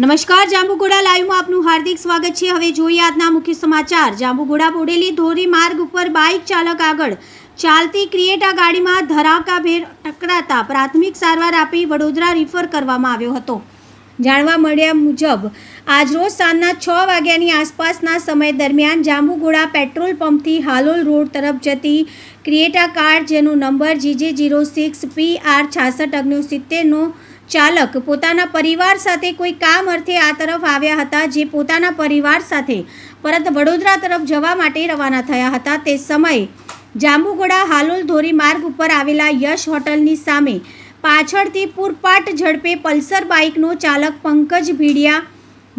નમસ્કાર જાંબુગોડા લાઈવમાં આપનું હાર્દિક સ્વાગત છે. હવે જોઈએ આજના મુખ્ય સમાચાર. જાંબુગોડા બોડેલી ધોરી માર્ગ ઉપર બાઇક ચાલક આગળ ચાલતી ક્રિએટા ગાડીમાં ધરાકાભેર ટકરાતા પ્રાથમિક સારવાર આપી વડોદરા રિફર કરવામાં આવ્યો હતો. જાણવા મળ્યા મુજબ આજરોજ સાંજના છ વાગ્યાની આસપાસના સમય દરમિયાન જાંબુગોડા પેટ્રોલ પંપથી હાલોલ રોડ તરફ જતી ક્રિએટા કાર, જેનો number GJ zero six P R છાસઠ અગ્નિ સિત્તેરનો ચાલક પોતાના પરિવાર સાથે કોઈ કામ અર્થે આ તરફ આવ્યા હતા જે પોતાના પરિવાર સાથે પરત વડોદરા તરફ જવા માટે રવાના થયા હતા. તે સમયે જાંબુગોડા હાલોલ ધોરી માર્ગ ઉપર આવેલા યશ હોટલની સામે પાછળથી પૂરપાટ ઝડપે પલ્સર બાઇકનો ચાલક પંકજ ભીડિયા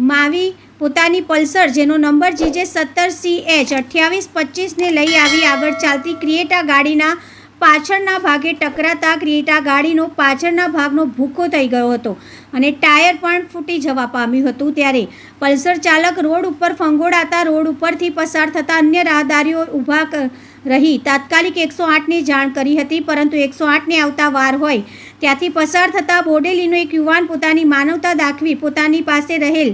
માવી પોતાની પલ્સર, જેનો નંબર જીજે સત્તર સી એચ અઠ્યાવીસ પચીસને લઈ આવી આગળ ચાલતી ક્રિએટા ગાડીના પાછળના ભાગે ટકરાતા ક્રિએટા ગાડીનો પાછળના ભાગનો ભૂકો થઈ ગયો હતો અને ટાયર પણ ફૂટી જવા પામ્યું હતું ત્યારે પલ્સર ચાલક રોડ ઉપર ફંગોળાતા રોડ ઉપરથી પસાર થતા અન્ય રાહદારીઓ ઊભા રહી. તાત્કાલિક એકસો આઠની જાણ કરી હતી, પરંતુ એકસો આઠને આવતા વાર હોય ત્યાંથી પસાર થતાં બોડેલીનો એક યુવાન પોતાની માનવતા દાખવી પોતાની પાસે રહેલ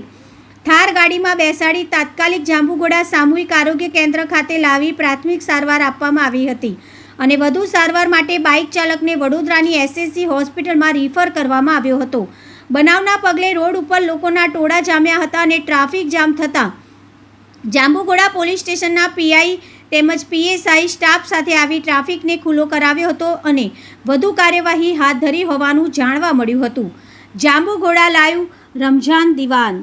થાર ગાડીમાં બેસાડી તાત્કાલિક જાંબુગોડા સામૂહિક આરોગ્ય કેન્દ્ર ખાતે લાવી પ્રાથમિક સારવાર આપવામાં આવી હતી. અને વધુ સારવાર માટે બાઇક ચાલકને વડોદરાની એસએસસી હોસ્પિટલમાં રિફર કરવામાં આવ્યો હતો. બનાવના પગલે રોડ ઉપર લોકોના ટોળા જામ્યા હતા અને ટ્રાફિક જામ થતાં જાંબુઘોડા પોલીસ સ્ટેશનના પીઆઈ તેમજ પીએસઆઈ સ્ટાફ સાથે આવી ટ્રાફિકને ખુલ્લો કરાવ્યો હતો અને વધુ કાર્યવાહી હાથ ધરી હોવાનું જાણવા મળ્યું હતું. જાંબુઘોડા લાઈવ રમઝાન દિવાન